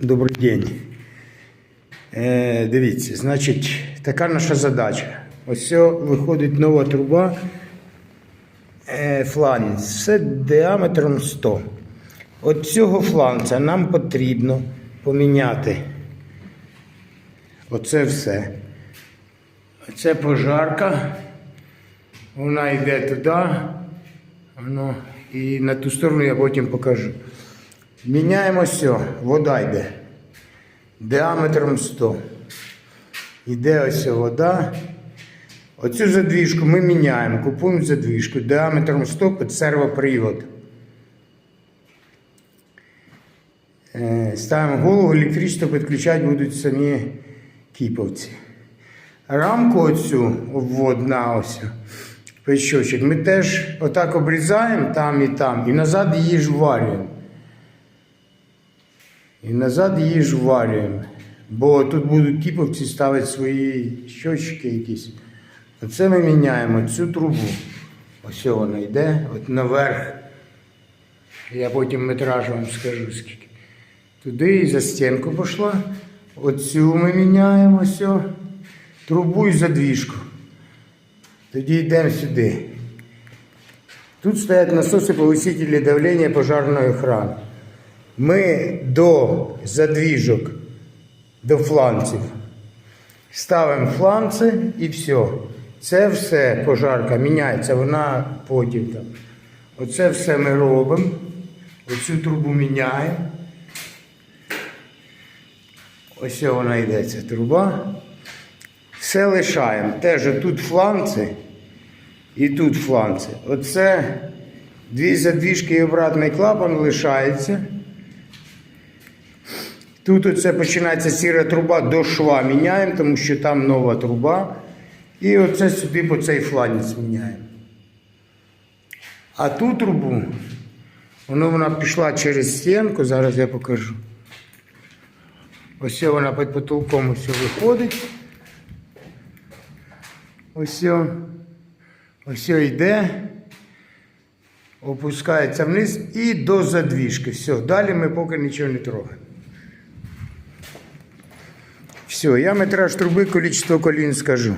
Добрий день. Е, дивіться, значить, така наша задача. Ось виходить нова труба е, фланець. Все діаметром 100. От цього фланця нам потрібно поміняти. Оце все. Це пожарка. Вона йде туди. Воно, і на ту сторону я потім покажу. Міняємо все, вода йде. Діаметром 100. Іде ось вода. Оцю задвіжку ми міняємо, купуємо задвіжку діаметром 100 під сервопривод. Е, Ставимо голову, електрично підключати будуть самі кіповці. Рамку оцю обводна ось, печочок, ми теж отак обрізаємо там і там, і назад її ж варюємо. І назад її ж варюємо. Бо тут будуть кіповці ставити свої щочки якісь. Оце ми міняємо цю трубу. Ось вона йде, от наверх. Я потім метраж вам скажу скільки. Туди і за стінку пішла. Оцю ми міняємо все. Трубу і задвіжку. Тоді йдемо сюди. Тут стоять насоси повисителі давлення пожарної охрани. Ми до задвіжок, до фланців ставимо фланці і все. Це все пожарка міняється, вона потім там. Оце все ми робимо. Оцю трубу міняємо. Ось вона йде, ця труба. Все лишаємо. Теж тут фланці і тут фланці. Оце дві задвіжки і обратний клапан лишається. Тут оце починається сіра труба до шва міняємо, тому що там нова труба. І оце сюди по цей фланець міняємо. А ту трубу, воно вона пішла через стінку, зараз я покажу. Ось вона під потолком ось виходить. Ось. Ось йде, опускається вниз і до задвіжки. Все, далі ми поки нічого не трогаємо. Все, я метраж труби, количество колін скажу.